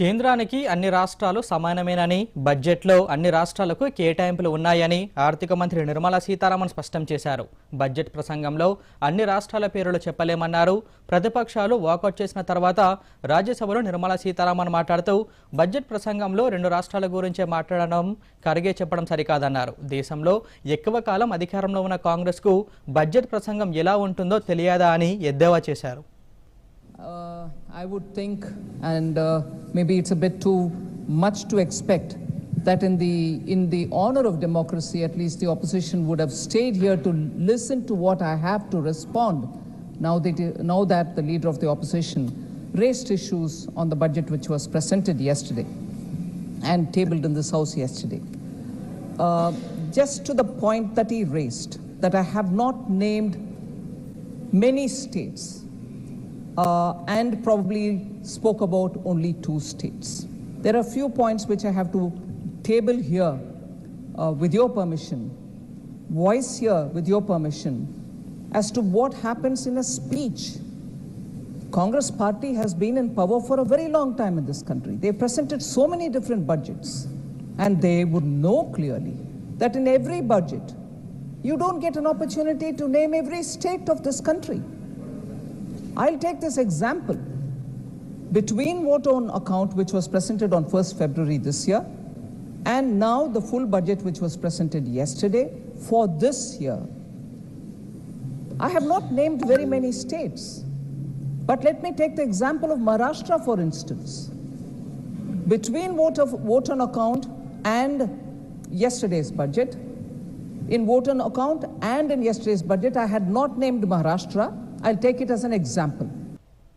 కేంద్రానికి అన్ని రాష్ట్రాలు సమానమేనని బడ్జెట్లో అన్ని రాష్ట్రాలకు కేటాయింపులు ఉన్నాయని ఆర్థిక మంత్రి నిర్మలా సీతారామన్ స్పష్టం చేశారు. బడ్జెట్ ప్రసంగంలో అన్ని రాష్ట్రాల పేర్లు చెప్పలేమన్నారు. ప్రతిపక్షాలు వాకౌట్ చేసిన తర్వాత రాజ్యసభలో నిర్మలా సీతారామన్ మాట్లాడుతూ బడ్జెట్ ప్రసంగంలో రెండు రాష్ట్రాల గురించే మాట్లాడడం కరిగే చెప్పడం సరికాదన్నారు. దేశంలో ఎక్కువ కాలం అధికారంలో ఉన్న కాంగ్రెస్కు బడ్జెట్ ప్రసంగం ఎలా ఉంటుందో తెలియదా అని ఎద్దేవా చేశారు. Uh, I would think, and uh, maybe it's a bit too much to expect, that in the in the honor of democracy, at least the opposition would have stayed here to listen to what I have to respond. Now that now that the leader of the opposition raised issues on the budget which was presented yesterday and tabled in this house yesterday. Uh, just to the point that he raised, that I have not named many states uh, and probably spoke about only two states. There are a few points which I have to table here uh, with your permission, voice here with your permission as to what happens in a speech. Congress party has been in power for a very long time in this country. They presented so many different budgets and they would know clearly that in every budget you don't get an opportunity to name every state of this country. I'll take this example. Between vote on account, which was presented on 1st February this year, and now the full budget, which was presented yesterday for this year, I have not named very many states. But let me take the example of Maharashtra, for instance. Between vote, of, vote on account and yesterday's budget, in vote on account and in yesterday's budget, I had not named Maharashtra. I'll take it as an example.